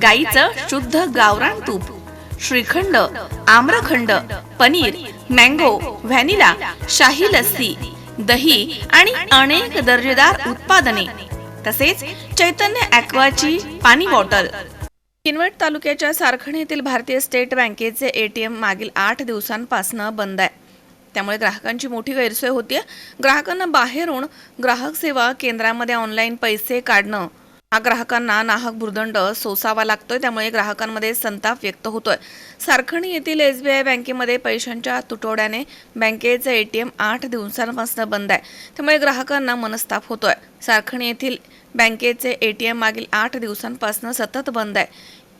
गाईचं शुद्ध गावरान तूप श्रीखंड आम्रखंड पनीर मँगो व्हॅनिला शाही लस्सी दही आणि अनेक दर्जेदार उत्पादने. तसेच चैतन्य ॲक्वाची पाणी बॉटल. किनवट तालुक्याच्या सारखण येथील भारतीय स्टेट बँकेचे एटीएम मागील आठ दिवसांपासून बंद आहे. त्यामुळे ग्राहकांची मोठी गैरसोय होती ग्राहकांना बाहेरून ग्राहक सेवा केंद्रामध्ये ऑनलाईन पैसे काढणं हा ग्राहकांना नाहक भुर्दंड सोसावा लागतोय त्यामुळे ग्राहकांमध्ये संताप व्यक्त होतोय. सारखणी येथील एस बी आय बँकेमध्ये पैशांच्या तुटवड्याने बँकेचं एटीएम आठ दिवसांपासून बंद आहे. त्यामुळे ग्राहकांना मनस्ताप होतोय. सारखणी येथील बँकेचे एटीएम मागील आठ दिवसांपासून सतत बंद आहे.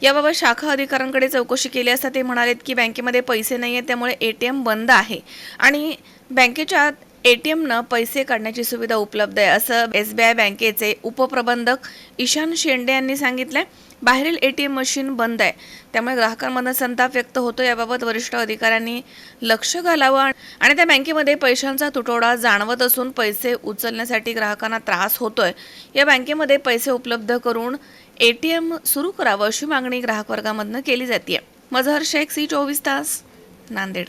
याबाबत शाखा अधिकाऱ्यांकडे चौकशी केली असता ते म्हणालेत की बँकेमध्ये पैसे नाही आहेत त्यामुळे एटीएम बंद आहे. आणि बँकेच्या एटीएमनं पैसे काढण्याची सुविधा उपलब्ध आहे असं एस बी आय बँकेचे उपप्रबंधक ईशान शेंडे यांनी सांगितलंय. बाहेरील एटीएम मशीन बंद आहे. त्यामुळे ग्राहकांमधून संताप व्यक्त होतो याबाबत वरिष्ठ अधिकाऱ्यांनी लक्ष घालावं आणि त्या बँकेमध्ये पैशांचा तुटवडा जाणवत असून पैसे उचलण्यासाठी ग्राहकांना त्रास होतोय. या बँकेमध्ये पैसे उपलब्ध करून एटीएम सुरू करावं अशी मागणी ग्राहक वर्गामधनं केली जाते मजहर शेख सी चोवीस तास नांदेड.